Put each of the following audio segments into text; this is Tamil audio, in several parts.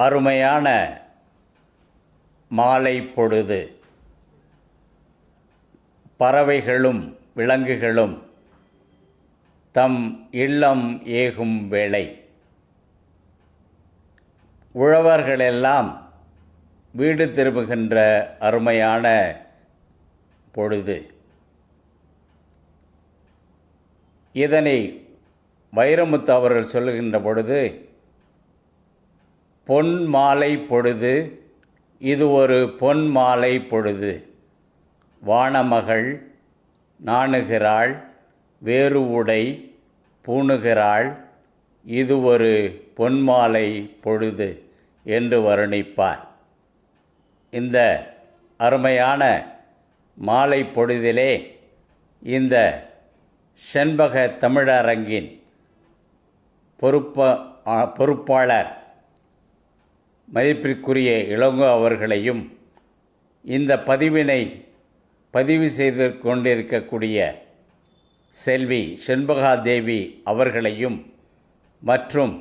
அருமையான மாலை பொழுது. பறவைகளும் விலங்குகளும் தம் இல்லம் ஏகும் வேளை. உழவர்களெல்லாம் வீடு திரும்புகின்ற அருமையான பொழுது. இதனை வைரமுத்து அவர்கள் சொல்லுகின்ற பொழுது பொன் மாலை பொழுது இது ஒரு பொன் மாலை பொழுது. வானமகள் நாணுகிறாள் வேறு உடை பூணுகிறாள் இது ஒரு பொன்மாலை பொழுது என்று வருணிப்பார். இந்த அருமையான மாலை பொழுதிலே இந்த செண்பக தமிழரங்கின் பொறுப்ப பொறுப்பாளர் மதிப்பிற்குரிய இளங்கோ அவர்களையும் இந்த பதிவினை பதிவு செய்து கொண்டிருக்கக்கூடிய செல்வி செண்பகா தேவி அவர்களையும் மற்றும்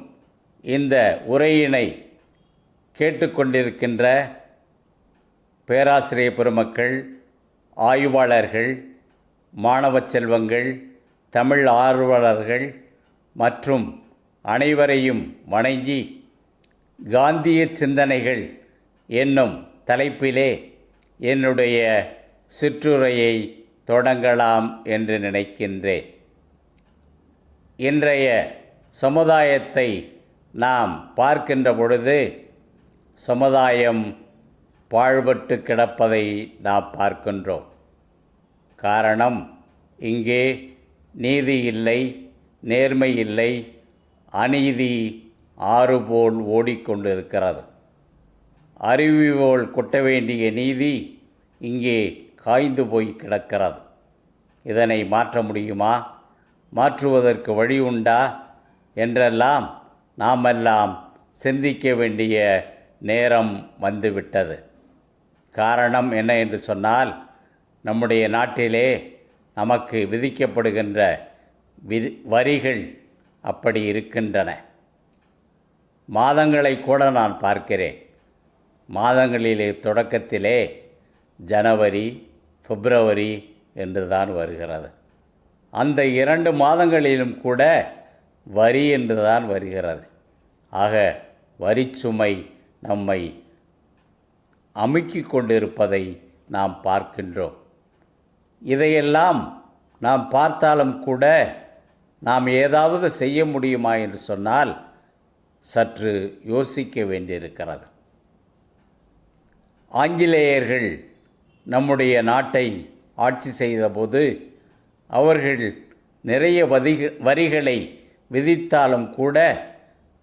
இந்த உரையினை கேட்டுக்கொண்டிருக்கின்ற பேராசிரியர் பெருமக்கள் ஆய்வாளர்கள் மாணவ செல்வங்கள் தமிழ் ஆர்வலர்கள் மற்றும் அனைவரையும் வணங்கி காந்திய சிந்தனைகள் என்னும் தலைப்பிலே என்னுடைய சிற்றுரையை தொடங்கலாம் என்று நினைக்கின்றேன். இன்றைய சமுதாயத்தை நாம் பார்க்கின்ற பொழுது சமுதாயம் பாழ்பட்டு கிடப்பதை நாம் பார்க்கின்றோம். காரணம் இங்கே நீதி இல்லை நேர்மை இல்லை அநீதி ஆறு போல் ஓடிக்கொண்டிருக்கிறது. அருவி போல் கொட்ட வேண்டிய நீதி இங்கே காய்ந்து போய் கிடக்கிறது. இதனை மாற்ற முடியுமா? மாற்றுவதற்கு வழி உண்டா? என்றெல்லாம் நாமெல்லாம் சிந்திக்க வேண்டிய நேரம் வந்துவிட்டது. காரணம் என்ன என்று சொன்னால் நம்முடைய நாட்டிலே நமக்கு விதிக்கப்படுகின்ற விதி வரிகள் அப்படி இருக்கின்றன. மாதங்களை கூட நான் பார்க்கிறேன். மாதங்களிலே தொடக்கத்திலே ஜனவரி பிப்ரவரி என்று தான் வருகிறது. அந்த இரண்டு மாதங்களிலும் கூட வரி என்று தான் வருகிறது. ஆக வரிச்சுமை நம்மை அமுக்கிக் கொண்டிருப்பதை நாம் பார்க்கின்றோம். இதையெல்லாம் நாம் பார்த்தாலும் கூட நாம் ஏதாவது செய்ய முடியுமா என்று சொன்னால் சற்று யோசிக்க வேண்டியிருக்கிறது. ஆங்கிலேயர்கள் நம்முடைய நாட்டை ஆட்சி செய்தபோது அவர்கள் நிறைய வதி வரிகளை விதித்தாலும் கூட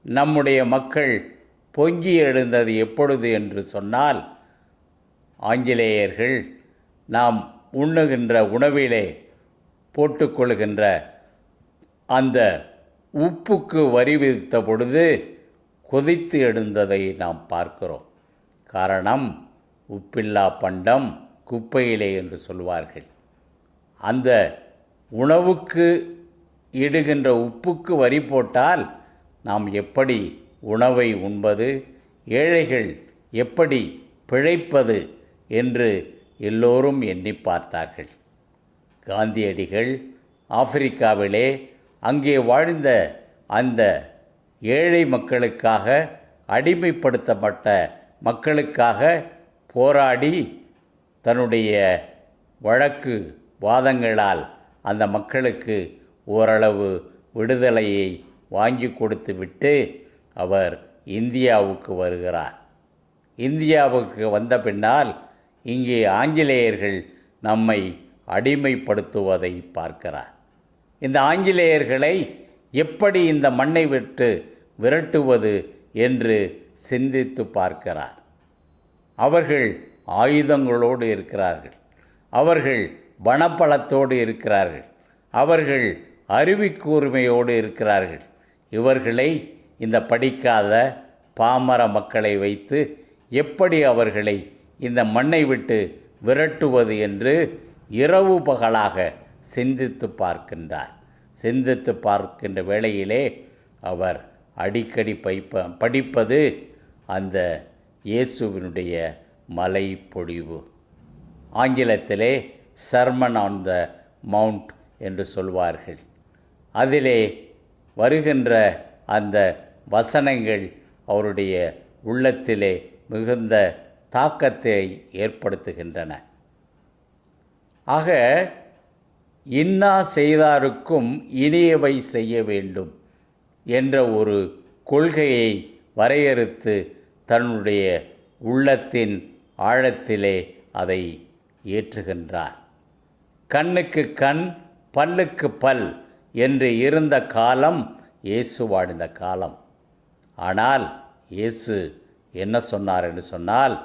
நம்முடைய மக்கள் பொங்கி எழுந்தது எப்பொழுது என்று சொன்னால் ஆங்கிலேயர்கள் நாம் உண்ணுகின்ற உணவிலே போட்டுக்கொள்கின்ற அந்த உப்புக்கு வரி விதித்த பொழுது கொதித்து எழுந்ததை நாம் பார்க்கிறோம். காரணம் உப்பில்லா பண்டம் குப்பையிலே என்று சொல்வார்கள். அந்த உணவுக்கு இடுகின்ற உப்புக்கு வரி போட்டால் நாம் எப்படி உணவை உண்பது ஏழைகள் எப்படி பிழைப்பது என்று எல்லோரும் எண்ணி பார்த்தார்கள். காந்தியடிகள் ஆப்பிரிக்காவிலே அங்கே வாழ்ந்த அந்த ஏழை மக்களுக்காக அடிமைப்படுத்தப்பட்ட மக்களுக்காக போராடி தன்னுடைய வழக்கு வாதங்களால் அந்த மக்களுக்கு ஓரளவு விடுதலையை வாங்கி கொடுத்து விட்டு அவர் இந்தியாவுக்கு வருகிறார். இந்தியாவுக்கு வந்த பின்னால் இங்கே ஆங்கிலேயர்கள் நம்மை அடிமைப்படுத்துவதை பார்க்கிறார். இந்த ஆங்கிலேயர்களை எப்படி இந்த மண்ணை விட்டு விரட்டுவது என்று சிந்தித்து பார்க்கிறார். அவர்கள் ஆயுதங்களோடு இருக்கிறார்கள். அவர்கள் வனப்பழத்தோடு இருக்கிறார்கள். அவர்கள் அருவிக்கூர்மையோடு இருக்கிறார்கள். இவர்களை இந்த படிக்காத பாமர மக்களை வைத்து எப்படி அவர்களை இந்த மண்ணை விட்டு விரட்டுவது என்று இரவு பகலாக சிந்தித்து பார்க்கின்றார். சிந்தித்து பார்க்கின்ற வேளையிலே அவர் அடிக்கடி பைப்ப படிப்பது அந்த இயேசுவினுடைய மலை பொழிவு ஆங்கிலத்திலே சர்மன் ஆன் த மவுண்ட் என்று சொல்வார்கள். அதிலே வருகின்ற அந்த வசனங்கள் அவருடைய உள்ளத்திலே மிகுந்த தாக்கத்தை ஏற்படுத்துகின்றன. ஆக இன்னா செய்தாருக்கும் இனியவை செய்ய வேண்டும் என்ற ஒரு கொள்கையை வரையறுத்து தன்னுடைய உள்ளத்தின் ஆழத்திலே அதை ஏற்றுகின்றார். கண்ணுக்கு கண் பல்லுக்கு பல் என்று இருந்த காலம் இயேசு வாழ்ந்த காலம். ஆனால் இயேசு என்ன சொன்னார் என்று சொன்னால்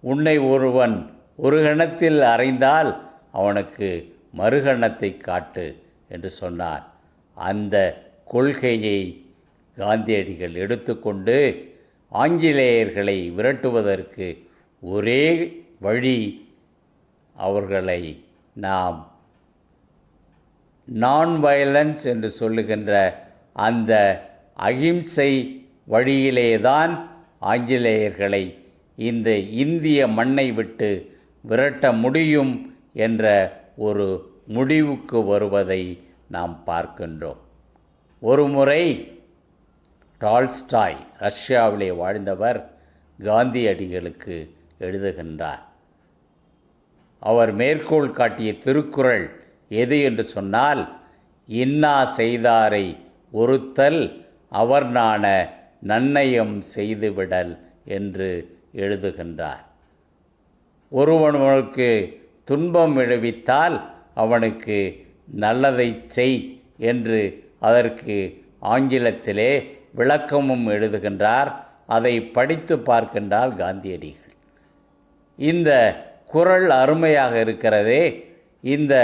உன்னை ஒருவன் ஒரு கணத்தில் அறைந்தால் அவனுக்கு மறுகணத்தை காட்டு என்று சொன்னார். அந்த கொள்கையை காந்தியடிகள் எடுத்துக்கொண்டு ஆங்கிலேயர்களை விரட்டுவதற்கு ஒரே வழி அவர்களை நாம் நான் வயலன்ஸ் என்று சொல்லுகின்ற அந்த அகிம்சை வழியிலேதான் ஆங்கிலேயர்களை இந்த இந்திய மண்ணை விட்டு விரட்ட முடியும் என்ற ஒரு முடிவுக்கு வருவதை நாம் பார்க்கின்றோம். ஒரு முறை டால்ஸ்டாய் ரஷ்யாவிலே வாழ்ந்தவர் காந்தியடிகளுக்கு எழுதுகின்றார். அவர் மேற்கோள் காட்டிய திருக்குறள் எது என்று சொன்னால் இன்னா செய்தாரை ஒருத்தல் அவர் நாண நன்னயம் செய்துவிடல் என்று எழுதுகின்றார். ஒருவனுக்கு துன்பம் விளைவித்தால் அவனுக்கு நல்லதை செய் என்று அதற்கு ஆங்கிலத்திலே விளக்கமும் எழுதுகின்றார். அதை படித்து பார்க்கின்றார் காந்தியடிகள். இந்த குரல் அருமையாக இருக்கிறதே. இந்த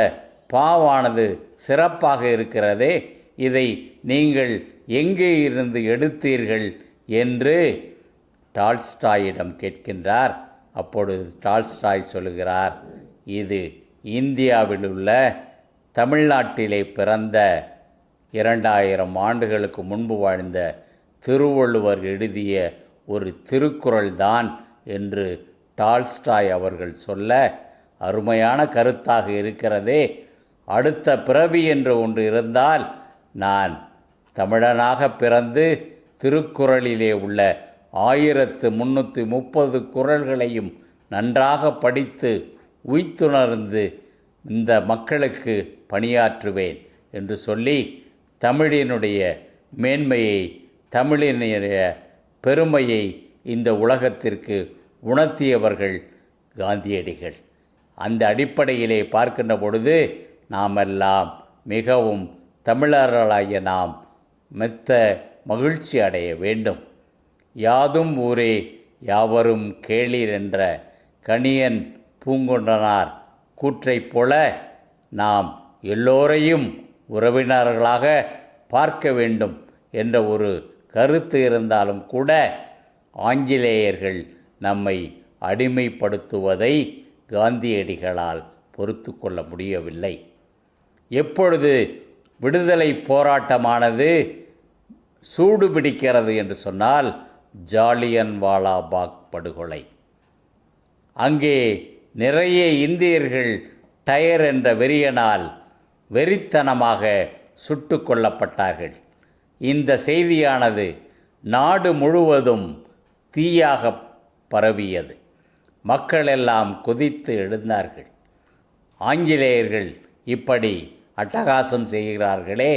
பாவானது சிறப்பாக இருக்கிறதே. இதை நீங்கள் எங்கே இருந்து எடுத்தீர்கள் என்று டால்ஸ்டாயிடம் கேட்கின்றார். அப்பொழுது டால்ஸ்டாய் சொல்லுகிறார் இது இந்தியாவில் உள்ள தமிழ்நாட்டிலே பிறந்த இரண்டாயிரம் ஆண்டுகளுக்கு முன்பு வாழ்ந்த திருவள்ளுவர் எழுதிய ஒரு திருக்குறள் தான் என்று டால்ஸ்டாய் அவர்கள் சொல்ல அருமையான கருத்தாக இருக்கிறதே. அடுத்த பிறவி என்று ஒன்று இருந்தால் நான் தமிழனாக பிறந்து திருக்குறளிலே உள்ள ஆயிரத்து முன்னூற்றி முப்பது குறள்களையும் நன்றாக படித்து உய்த்துணர்ந்து இந்த மக்களுக்கு பணியாற்றுவேன் என்று சொல்லி தமிழினுடைய மேன்மையை தமிழினுடைய பெருமையை இந்த உலகத்திற்கு உணர்த்தியவர்கள் காந்தியடிகள். அந்த அடிப்படையிலே பார்க்கின்ற பொழுது நாமெல்லாம் மிகவும் தமிழர்களாகிய நாம் மெத்த மகிழ்ச்சி அடைய வேண்டும். யாதும் ஊரே யாவரும் கேளீர் என்ற கணியன் பூங்குன்றனார் கூற்றைப் போல நாம் எல்லோரையும் உறவினர்களாக பார்க்க வேண்டும் என்ற ஒரு கருத்து இருந்தாலும் கூட ஆங்கிலேயர்கள் நம்மை அடிமைப்படுத்துவதை காந்தியடிகளால் பொறுத்து கொள்ள முடியவில்லை. எப்பொழுது விடுதலை போராட்டமானது சூடு பிடிக்கிறது என்று சொன்னால் ஜாலியன்வாலா பாக் படுகொலை. அங்கே நிறைய இந்தியர்கள் டயர் என்ற வெறியனால் வெறித்தனமாக சுட்டு கொல்லப்பட்டார்கள். இந்த செய்தியானது நாடு முழுவதும் தீயாக பரவியது. மக்களெல்லாம் கொதித்து எழுந்தார்கள். ஆங்கிலேயர்கள் இப்படி அட்டகாசம் செய்கிறார்களே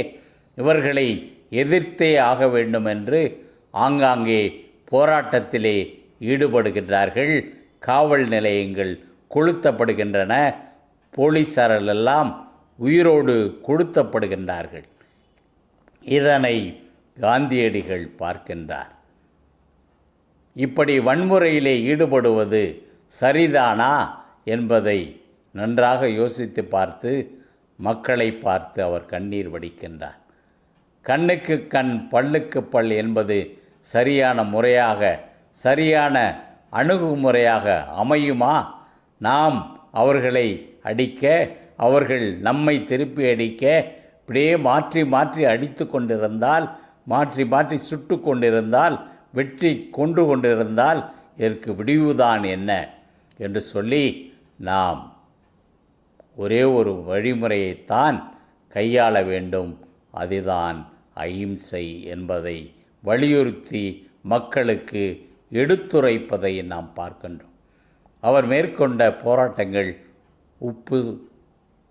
இவர்களை எதிர்த்தே ஆக வேண்டும் என்று ஆங்காங்கே போராட்டத்திலே ஈடுபடுகின்றார்கள். காவல் நிலையங்கள் கொளுத்தப்படுகின்றன. போலீசாரெல்லாம் உயிரோடு கொளுத்தப்படுகின்றார்கள். இதனை காந்தியடிகள் பார்க்கின்றார். இப்படி வன்முறையிலே ஈடுபடுவது சரிதானா என்பதை நன்றாக யோசித்து பார்த்து மக்களை பார்த்து அவர் கண்ணீர் வடிக்கின்றார். கண்ணுக்கு கண் பல்லுக்கு பல் என்பது சரியான முறையாக சரியான அணுகுமுறையாக அமையுமா? நாம் அவர்களை அடிக்க அவர்கள் நம்மை திருப்பி அடிக்க இப்படியே மாற்றி மாற்றி அடித்து கொண்டிருந்தால் மாற்றி மாற்றி சுட்டு கொண்டிருந்தால் வெற்றி கொண்டு கொண்டிருந்தால் இதற்கு விடிவுதான் என்ன என்று சொல்லி நாம் ஒரே ஒரு வழிமுறையைத்தான் கையாள வேண்டும். அதுதான் அஹிம்சை என்பதை வலியுறுத்தி மக்களுக்கு எடுத்துரைப்பதை நாம் பார்க்கின்றோம். அவர் மேற்கொண்ட போராட்டங்கள் உப்பு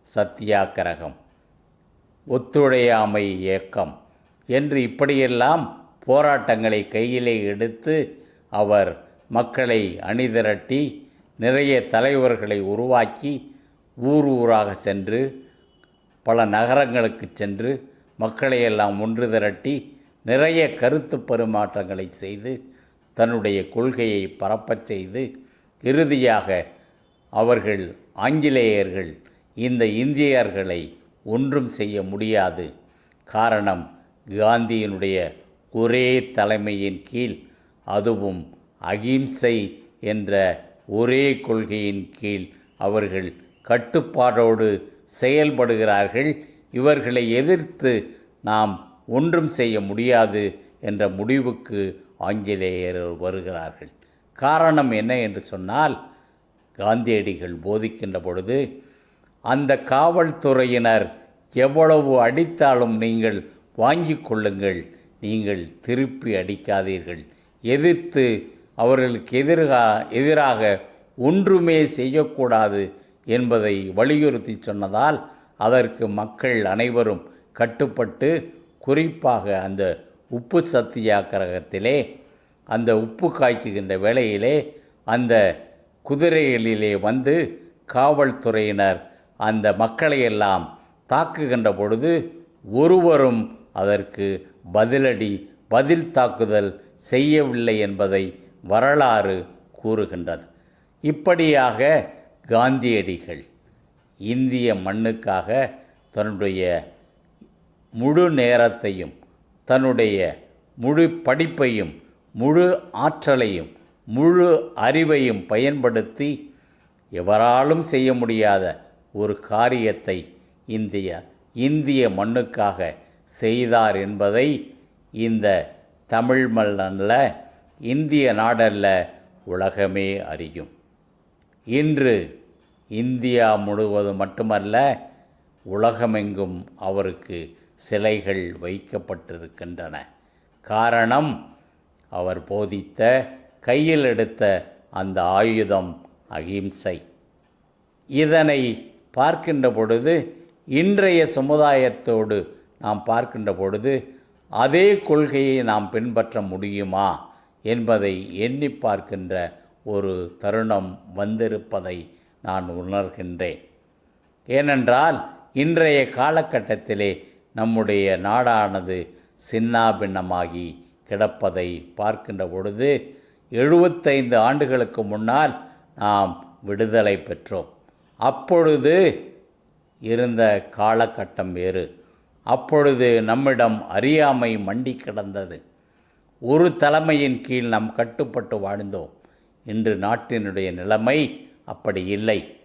சத்தியாகிரகம் ஒத்துழையாமை இயக்கம் என்று இப்படியெல்லாம் போராட்டங்களை கையிலே எடுத்து அவர் மக்களை அணிதிரட்டி நிறைய தலைவர்களை உருவாக்கி ஊர் ஊராக சென்று பல நகரங்களுக்கு சென்று மக்களையெல்லாம் ஒன்று திரட்டி நிறைய கருத்து பரிமாற்றங்களை செய்து தன்னுடைய கொள்கையை பரப்பச் செய்து இறுதியாக அவர்கள் ஆங்கிலேயர்கள் இந்த இந்தியர்களை ஒன்றும் செய்ய முடியாது. காரணம் காந்தியினுடைய ஒரே தலைமையின் கீழ் அதுவும் அகிம்சை என்ற ஒரே கொள்கையின் கீழ் அவர்கள் கட்டுப்பாடோடு செயல்படுகிறார்கள். இவர்களை எதிர்த்து நாம் ஒன்றும் செய்ய முடியாது என்ற முடிவுக்கு ஆங்கிலேயர் வருகிறார்கள். காரணம் என்ன என்று சொன்னால் காந்தியடிகள் போதிக்கின்ற பொழுது அந்த காவல்துறையினர் எவ்வளவு அடித்தாலும் நீங்கள் வாங்கி கொள்ளுங்கள் நீங்கள் திருப்பி அடிக்காதீர்கள். எதிர்த்து அவர்களுக்கு எதிராக எதிராக ஒன்றுமே செய்யக்கூடாது என்பதை வலியுறுத்தி சொன்னதால் அதற்கு மக்கள் அனைவரும் கட்டுப்பட்டு குறிப்பாக அந்த உப்பு சத்தியாகிரகத்திலே அந்த உப்பு காய்ச்சுகின்ற வேளையிலே அந்த குதிரைகளிலே வந்து காவல்துறையினர் அந்த மக்களையெல்லாம் தாக்குகின்ற பொழுது ஒருவரும் அதற்கு பதிலடி பதில் தாக்குதல் செய்யவில்லை என்பதை வரலாறு கூறுகின்றது. இப்படியாக காந்தியடிகள் இந்திய மண்ணுக்காக தன்னுடைய முழு நேரத்தையும் தன்னுடைய முழு படிப்பையும் முழு ஆற்றலையும் முழு அறிவையும் பயன்படுத்தி எவராலும் செய்ய முடியாத ஒரு காரியத்தை இந்திய இந்திய மண்ணுக்காக செய்தார் என்பதை இந்த தமிழ் மல்லனில் இந்திய நாடல்ல உலகமே அறியும். இன்று இந்தியா முழுவதும் மட்டுமல்ல உலகமெங்கும் அவருக்கு சிலைகள் வைக்கப்பட்டிருக்கின்றன. காரணம் அவர் போதித்த கையில் எடுத்த அந்த ஆயுதம் அகிம்சை. இதனை பார்க்கின்ற பொழுது இன்றைய சமுதாயத்தோடு நாம் பார்க்கின்ற பொழுது அதே கொள்கையை நாம் பின்பற்ற முடியுமா என்பதை எண்ணி பார்க்கின்ற ஒரு தருணம் வந்திருப்பதை நான் உணர்கின்றேன். ஏனென்றால் இன்றைய காலகட்டத்திலே நம்முடைய நாடானது சின்னாபின்னமாகி கிடப்பதை பார்க்கின்ற பொழுது எழுபத்தைந்து ஆண்டுகளுக்கு முன்னால் நாம் விடுதலை பெற்றோம். அப்பொழுது இருந்த காலகட்டம் வேறு. அப்பொழுது நம்மிடம் அறியாமை மண்டி கிடந்தது. ஒரு தலைமையின் கீழ் நாம் கட்டுப்பட்டு வாழ்ந்தோம். இன்று நாட்டினுடைய நிலைமை அப்படி இல்லை.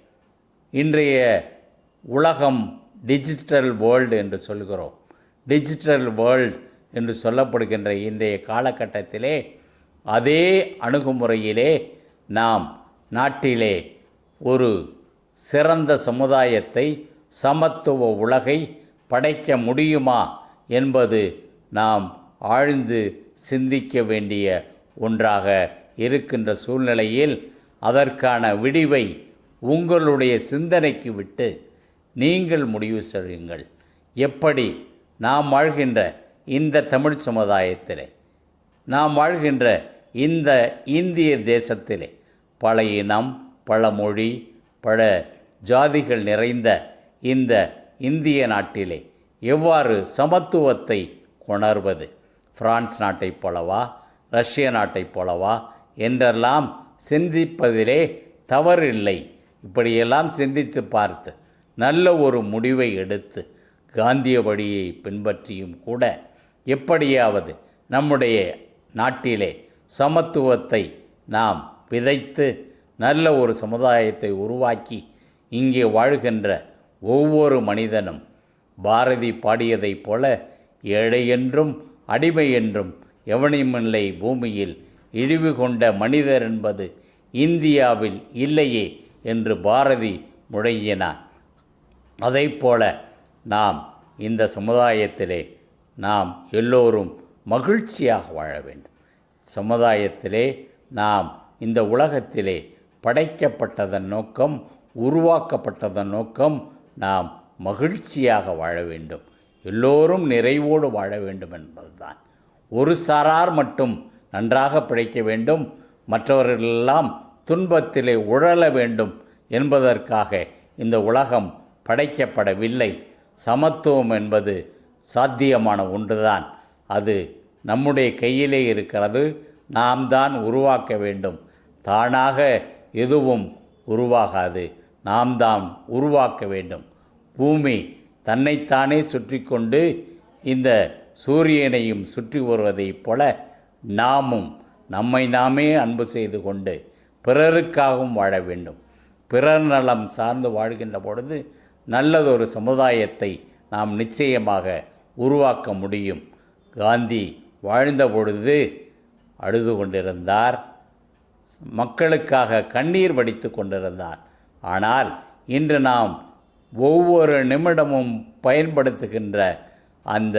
இன்றைய உலகம் டிஜிட்டல் வேர்ல்டு என்று சொல்கிறோம். டிஜிட்டல் வேர்ல்டு என்று சொல்லப்படுகின்ற இன்றைய காலகட்டத்திலே அதே அணுகுமுறையிலே நாம் நாட்டிலே ஒரு சிறந்த சமுதாயத்தை சமத்துவ உலகை படைக்க முடியுமா என்பது நாம் ஆழ்ந்து சிந்திக்க வேண்டிய ஒன்றாக இருக்கின்ற சூழ்நிலையில் அதற்கான விடிவை உங்களுடைய சிந்தனைக்கு விட்டு நீங்கள் முடிவு செய்யுங்கள். எப்படி நாம் வாழ்கின்ற இந்த தமிழ் சமுதாயத்திலே. நாம் வாழ்கின்ற இந்த இந்திய தேசத்திலே பல இனம் பல மொழி பல ஜாதிகள் நிறைந்த இந்த இந்திய நாட்டிலே எவ்வாறு சமத்துவத்தை கொணர்வது? பிரான்ஸ் நாட்டைப் போலவா ரஷ்ய நாட்டைப் போலவா என்றெல்லாம் சிந்திப்பதிலே தவறில்லை. இப்படியெல்லாம் சிந்தித்து பார்த்து நல்ல ஒரு முடிவை எடுத்து காந்திய வழியை பின்பற்றியும் கூட எப்படியாவது நம்முடைய நாட்டிலே சமத்துவத்தை நாம் விதைத்து நல்ல ஒரு சமுதாயத்தை உருவாக்கி இங்கே வாழ்கின்ற ஒவ்வொரு மனிதனும் பாரதி பாடியதைப் போல ஏழை என்றும் அடிமை என்றும் எவனையுமில்லை பூமியில் இழிவு கொண்ட மனிதர் என்பது இந்தியாவில் இல்லையே என்று பாரதி முழங்கினான். அதைப்போல நாம் இந்த சமுதாயத்திலே நாம் எல்லோரும் மகிழ்ச்சியாக வாழ வேண்டும். சமுதாயத்திலே நாம் இந்த உலகத்திலே படைக்கப்பட்டதன் நோக்கம் உருவாக்கப்பட்டதன் நோக்கம் நாம் மகிழ்ச்சியாக வாழ வேண்டும். எல்லோரும் நிறைவோடு வாழ வேண்டும் என்பதுதான். ஒரு சாரார் மட்டும் நன்றாக பிழைக்க வேண்டும். மற்றவர்களெல்லாம் துன்பத்திலே உழல வேண்டும் என்பதற்காக இந்த உலகம் படைக்கப்படவில்லை. சமத்துவம் என்பது சாத்தியமான ஒன்றுதான். அது நம்முடைய கையிலே இருக்கிறது. நாம் தான் உருவாக்க வேண்டும். தானாக எதுவும் உருவாகாது. நாம் தான் உருவாக்க வேண்டும். பூமி தன்னைத்தானே சுற்றி கொண்டு இந்த சூரியனையும் சுற்றி வருவதைப் போல நாமும் நம்மை நாமே அன்பு செய்து கொண்டு பிறருக்காகவும் வாழ வேண்டும். பிறர் நலம் சார்ந்து வாழ்கின்ற பொழுது நல்லதொரு சமுதாயத்தை நாம் நிச்சயமாக உருவாக்க முடியும். காந்தி வாழ்ந்த பொழுது அழுது கொண்டிருந்தார். மக்களுக்காக கண்ணீர் வடித்து கொண்டிருந்தார். ஆனால் இன்று நாம் ஒவ்வொரு நிமிடமும் பயன்படுத்துகின்ற அந்த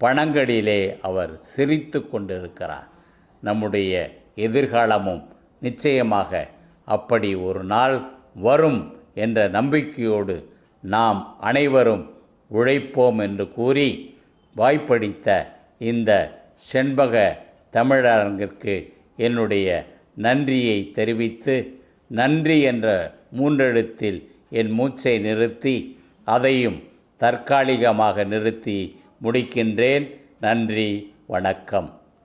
பணங்களிலே அவர் சிரித்து கொண்டிருக்கிறார். நம்முடைய எதிர்காலமும் நிச்சயமாக அப்படி ஒரு நாள் வரும் என்ற நம்பிக்கையோடு நாம் அனைவரும் உழைப்போம் என்று கூறி வாய்ப்பளித்த இந்த செண்பக தமிழரங்கிற்கு என்னுடைய நன்றியை தெரிவித்து நன்றி என்ற மூன்றெழுத்தில் என் மூச்சை நிறுத்தி அதையும் தற்காலிகமாக நிறுத்தி முடிக்கின்றேன். நன்றி வணக்கம்.